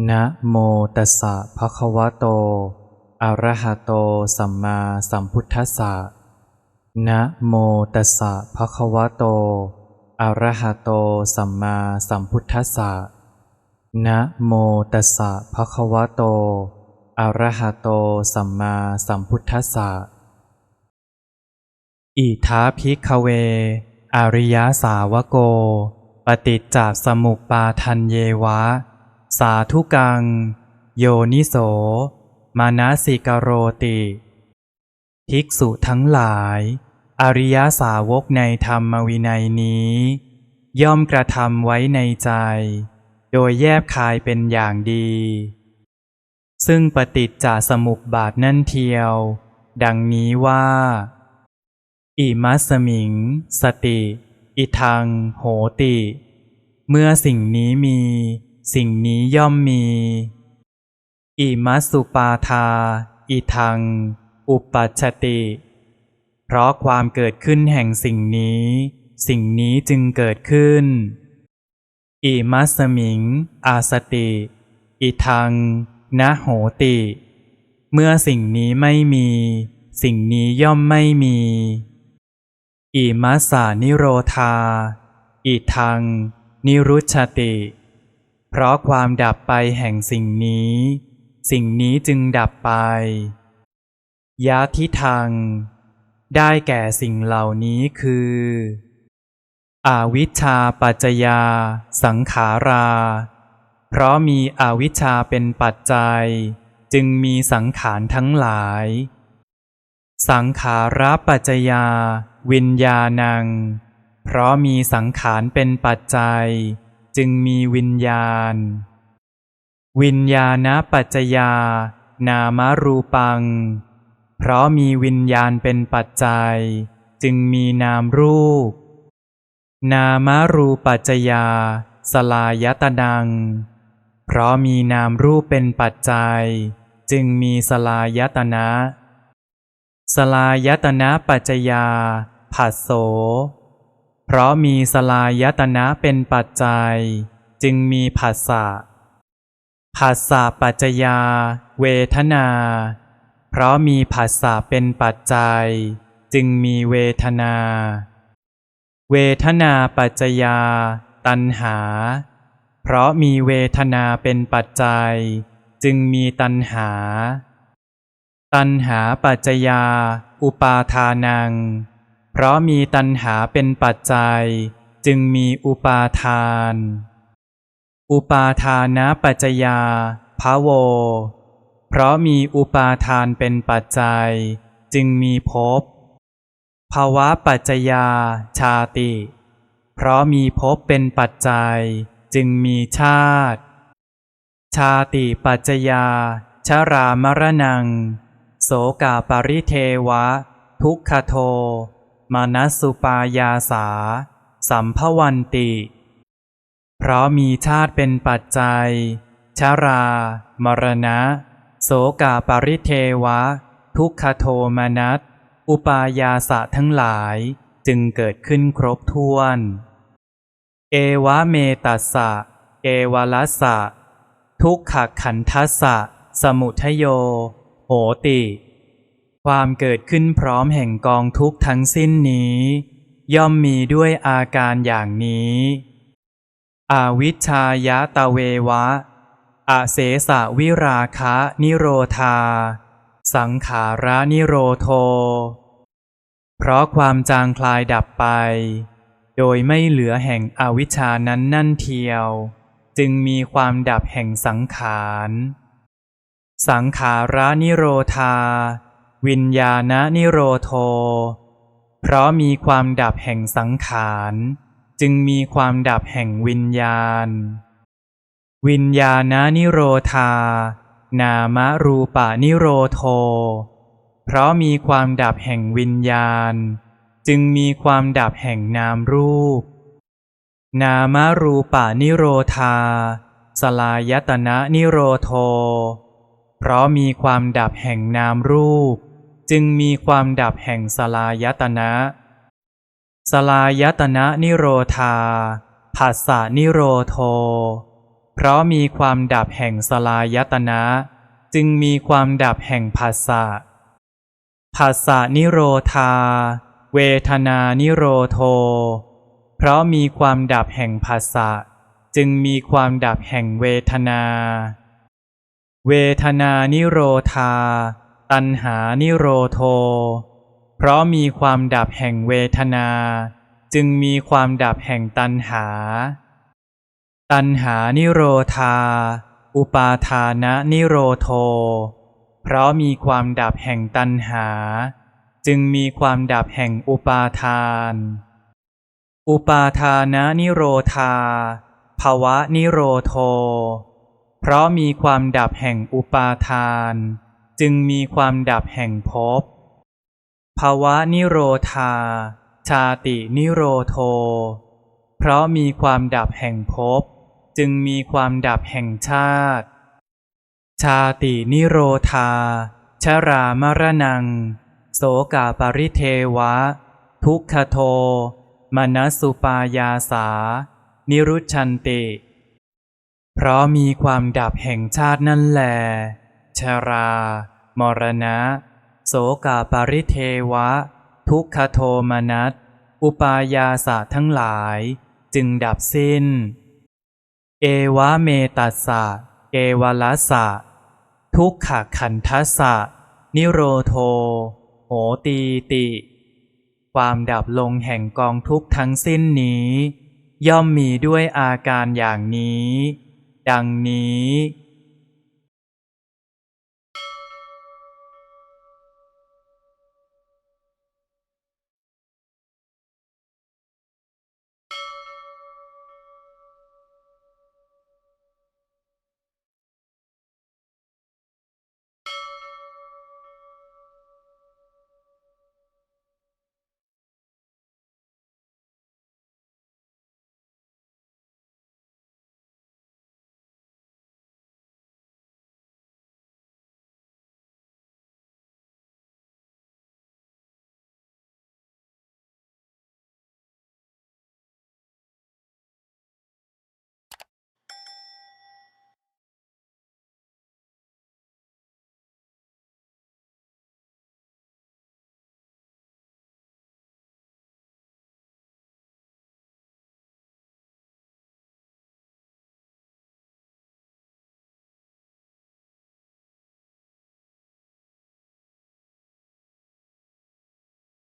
นะโมตัสสะภะคะวะโต อะระหะโต สัมมาสัมพุทธัสสะ นะโมตัสสะภะคะวะโต อะระหะโต สัมมาสัมพุทธัสสะ นะโมตัสสะภะคะวะโต อะระหะโต สัมมาสัมพุทธัสสะ อิทาภิกขเว อริยสาวโก ปฏิจจสมุปปาทันเยวะ สาธุกัง โยนิโส มานาสิกโรติ ภิกษุทั้งหลาย อริยสาวกในธรรมวินัยนี้ ย่อมกระทำไว้ในใจ โดยแยบคายเป็นอย่างดี ซึ่งปฏิจจสมุปบาทนั่นเทียว ดังนี้ว่า อิมัสมิง สติ อิทัง โหติ เมื่อสิ่งนี้มี สิ่งนี้ย่อมมี อิมัสุปาทา อิทัง อุปัชติ เพราะความเกิดขึ้นแห่งสิ่งนี้ สิ่งนี้จึงเกิดขึ้น อิมัสมิง อาสติ อิทังนะโหติ เมื่อสิ่งนี้ไม่มี สิ่งนี้ย่อมไม่มี อิมัสสานิโรธา อิทัง นิรุชติ เพราะความดับไปแห่งสิ่งนี้ สิ่งนี้จึงดับไป ยะทิทังได้แก่สิ่งเหล่านี้คือ อวิชชาปัจจยา สังขารา เพราะมีอวิชชาเป็นปัจจัย จึงมีสังขารทั้งหลาย สังขาราปัจจยา วิญญาณัง เพราะมีสังขารเป็นปัจจัย จึงมีวิญญาณ วิญญาณปัจจยา นามรูปัง เพราะมีวิญญาณเป็นปัจจัย จึงมีนามรูป นามรูปัจจยา สลายตนัง เพราะมีนามรูปเป็นปัจจัย จึงมีสลายตนะ สลายตนะปัจจยาผัสโส เพราะมีสลายตนะเป็นปัจจัย จึงมีผัสสะผัสสะปัจจยา เวทนา เพราะมีผัสสะเป็นปัจจัย จึงมีเวทนา เวทนาปัจจยา ตัณหา เพราะมีเวทนาเป็นปัจจัย จึงมีตัณหา ตัณหาปัจจยา อุปาทานัง เพราะมีตัณหาเป็นปัจจัย จึงมีอุปาทาน อุปาทานะปัจจยาภาโว เพราะมีอุปาทานเป็นปัจจัย จึงมีภพภาวะปัจจยาชาติ เพราะมีภพเป็นปัจจัย จึงมีชาติ ชาติปัจจยาชรามรณัง โสกาปริเทวะ ทุกขโท มานัสุปายาสา สัมภวันติ เพราะมีชาติเป็นปัจจัย ชรา มรณะ โสกาปริเทวะ ทุกขโทมานัส อุปายาสะทั้งหลายจึงเกิดขึ้นครบถ้วน เอวะเมตัสสะ เอวลัสสะ ทุกขขันทัสสะ สมุทโย โหติ ความเกิดขึ้นพร้อมแห่งกองทุกข์ทั้งสิ้นนี้ ย่อมมีด้วยอาการอย่างนี้ อาวิชชายะตะเววะ อาเสสะวิราคะนิโรธา สังขารานิโรโท เพราะความจางคลายดับไป โดยไม่เหลือแห่งอวิชชานั้นนั่นเทียว จึงมีความดับแห่งสังขาร สังขารานิโรธา วิญญาณนิโรโท เพราะมีความดับแห่งสังขาร จึงมีความดับแห่งวิญญาณ วิญญาณนิโรธา นามรูปานิโรโท เพราะมีความดับแห่งวิญญาณ จึงมีความดับแห่งนามรูป นามรูปานิโรธา สลายตนะนิโรโท เพราะมีความดับแห่งนามรูป จึงมีความดับแห่งสลายตนะ สลายตนะนิโรธาผัสสะนิโรโท เพราะมีความดับแห่งสลายตนะ จึงมีความดับแห่งภาษะภาษะนิโรธา เวทนานิโรโท เพราะมีความดับแห่งภาษะจึงมีความดับแห่งเวทนา เวทนานิโรธา ตัณหานิโรโท เพราะมีความดับแห่งเวทนา จึงมีความดับแห่งตัณหา ตัณหานิโรธา อุปาทานะนิโรโท เพราะมีความดับแห่งตัณหา จึงมีความดับแห่งอุปาทาน อุปาทานะนิโรธาภาวะนิโรโท เพราะมีความดับแห่งอุปาทาน จึงมีความดับแห่งภพ ภาวะนิโรธา ชาตินิโรโท เพราะมีความดับแห่งภพ จึงมีความดับแห่งชาติ ชาตินิโรธา ชรามรณัง โสกาปริเทวะ ทุกขโท มนสสุปายาสา นิรุชชันติ เพราะมีความดับแห่งชาตินั่นแลชรา มรณะ โสกาปริเทวะ ทุกขโทมนัสอุปายาสะทั้งหลาย จึงดับสิ้น เอวะเมตัสสะเอวลัสสะทุกขขันทัสสะนิโรโท โหตีติ ความดับลงแห่งกองทุกทั้งสิ้นนี้ ย่อมมีด้วยอาการอย่างนี้ ดังนี้